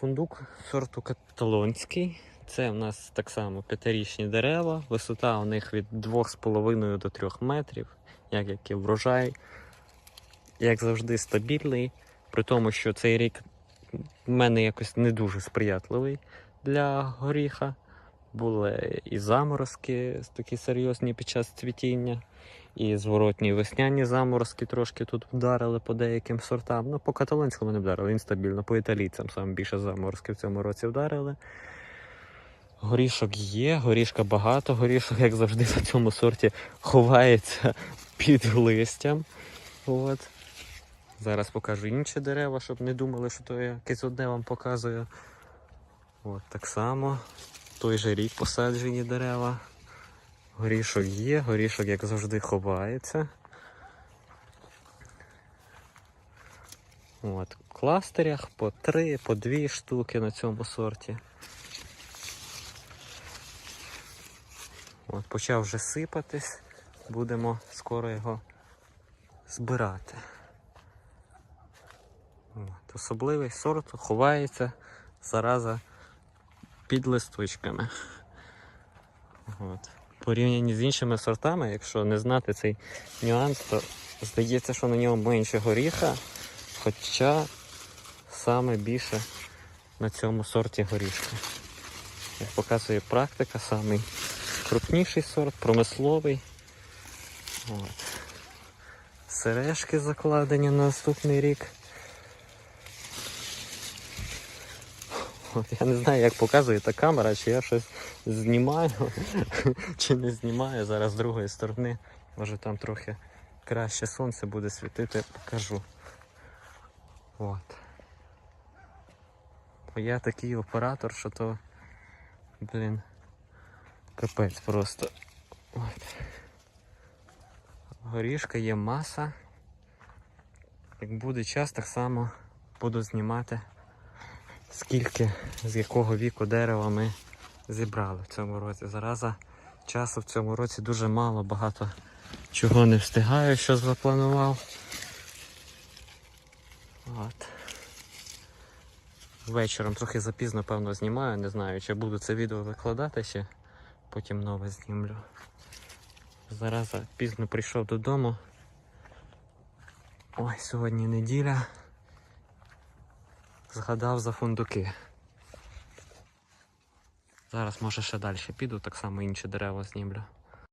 Фундук сорту каталонський. Це в нас так само п'ятирічні дерева. Висота у них від 2,5 до 3 метрів, як, як і врожай. Як завжди, стабільний. При тому, що цей рік в мене якось не дуже сприятливий для горіха. Були і заморозки такі серйозні під час цвітіння, і зворотні весняні заморозки трошки тут вдарили по деяким сортам. Ну, по каталонському не вдарили, він стабільно, по італійцям саме більше заморозки в цьому році вдарили. Горішок є, горішка багато, горішок, як завжди, на цьому сорті ховається під листям. От. Зараз покажу інші дерева, щоб не думали, що то я якесь одне вам показую. От так само. Той же рік посаджені дерева. Горішок є, горішок, як завжди, ховається. От, в кластерях по три, по дві штуки на цьому сорті. От, почав вже сипатись, будемо скоро його збирати. От, особливий сорт ховається зараза під листочками. От. Порівнянні з іншими сортами, якщо не знати цей нюанс, то здається, що на ньому менше горіха, хоча саме більше на цьому сорті горішка. Як показує практика, самий крупніший сорт, промисловий. От. Сережки закладені на наступний рік. От я не знаю, як показує та камера, чи я щось знімаю, чи не знімаю. Зараз з другої сторони. Може там трохи краще сонце буде світити, покажу. От. Бо я такий оператор, що то, блін, капець просто. От. Горішка є маса. Як буде час, так само буду знімати скільки з якого віку дерева ми зібрали в цьому році. Зараза часу в цьому році дуже мало, багато чого не встигаю, що запланував. От. Вечором трохи запізно, певно, знімаю, не знаю, чи буду це відео викладати ще, потім нове знімлю. Зараза пізно прийшов додому. Ой, сьогодні неділя згадав за фундуки. Зараз може ще далі піду, так само інші дерева знімлю.